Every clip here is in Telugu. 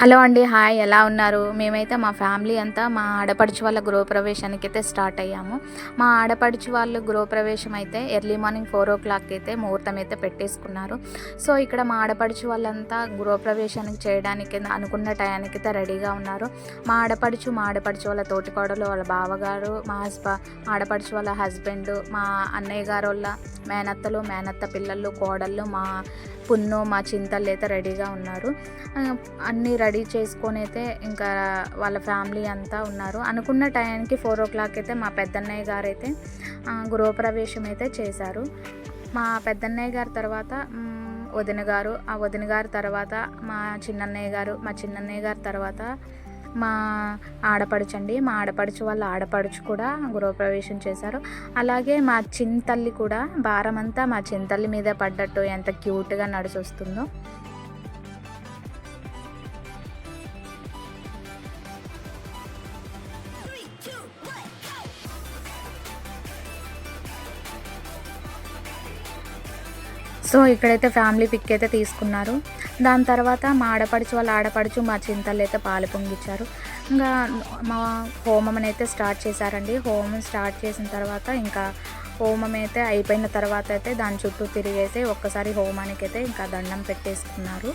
హలో అండి హాయ్. ఎలా ఉన్నారు? మేమైతే మా ఫ్యామిలీ అంతా మా ఆడపడుచు వాళ్ళ గృహప్రవేశానికి అయితే స్టార్ట్ అయ్యాము. మా ఆడపడుచు వాళ్ళు గృహప్రవేశం అయితే early morning four o'clock అయితే ముహూర్తం అయితే పెట్టేసుకున్నారు. సో ఇక్కడ మా ఆడపడుచు వాళ్ళంతా గృహప్రవేశానికి చేయడానికి అనుకున్న టయానికి అయితే రెడీగా ఉన్నారు. మా ఆడపడుచు మా ఆడపడుచు వాళ్ళ తోటికోడలు వాళ్ళ బావగారు మా హస్బ ఆడపడుచు వాళ్ళ హస్బెండ్ మా అన్నయ్య గారు వాళ్ళ మేనత్తలు మేనత్త పిల్లలు కోడళ్ళు మా పున్నో మా చింతలు అయితే రెడీగా ఉన్నారు. అన్నీ రెడీ చేసుకొని అయితే ఇంకా వాళ్ళ ఫ్యామిలీ అంతా ఉన్నారు. అనుకున్న టైంకి ఫోర్ ఓ క్లాక్ అయితే మా పెద్దన్నయ్య గారు అయితే గృహప్రవేశం అయితే చేశారు. మా పెద్దన్నయ్య గారి తర్వాత వదిన గారు ఆ వదిన గారి తర్వాత మా చిన్నన్నయ్య గారు మా చిన్నన్నయ్య గారి తర్వాత మా ఆడపడుచండి. మా ఆడపడుచు వాళ్ళ ఆడపడుచు కూడా గృహప్రవేశం చేశారు. అలాగే మా చింతల్లి కూడా భారం అంతా మా చింతల్లి మీద పడ్డట్టు ఎంత క్యూట్గా నడిచి సో ఇక్కడైతే ఫ్యామిలీ పిక్ అయితే తీసుకున్నారు. దాని తర్వాత మా ఆడపడుచు వాళ్ళ ఆడపడుచు మా చింతలు అయితే పాలు పొంగిచ్చారు. ఇంకా మా హోమం అయితే స్టార్ట్ చేశారండి. హోమం స్టార్ట్ చేసిన తర్వాత ఇంకా హోమం అయితే అయిపోయిన తర్వాత అయితే దాని చుట్టూ తిరిగేసి ఒక్కసారి హోమానికి అయితే ఇంకా దండం పెట్టేసుకున్నారు.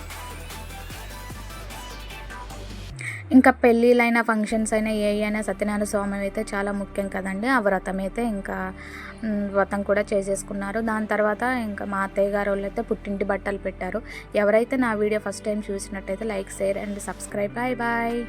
ఇంకా పెళ్ళిళ్ళైన ఫంక్షన్స్ అయినా ఏ అయినా సత్యనారాయణ స్వామి అయితే చాలా ముఖ్యం కదండి. ఆ వ్రతం అయితే ఇంకా వ్రతం కూడా చేసేసుకున్నారు. దాని తర్వాత ఇంకా మా అత్తయ్య గారు వాళ్ళు అయితే పుట్టింటి బట్టలు పెట్టారు. ఎవరైతే నా వీడియో ఫస్ట్ టైం చూసినట్టయితే like share and subscribe. Bye bye.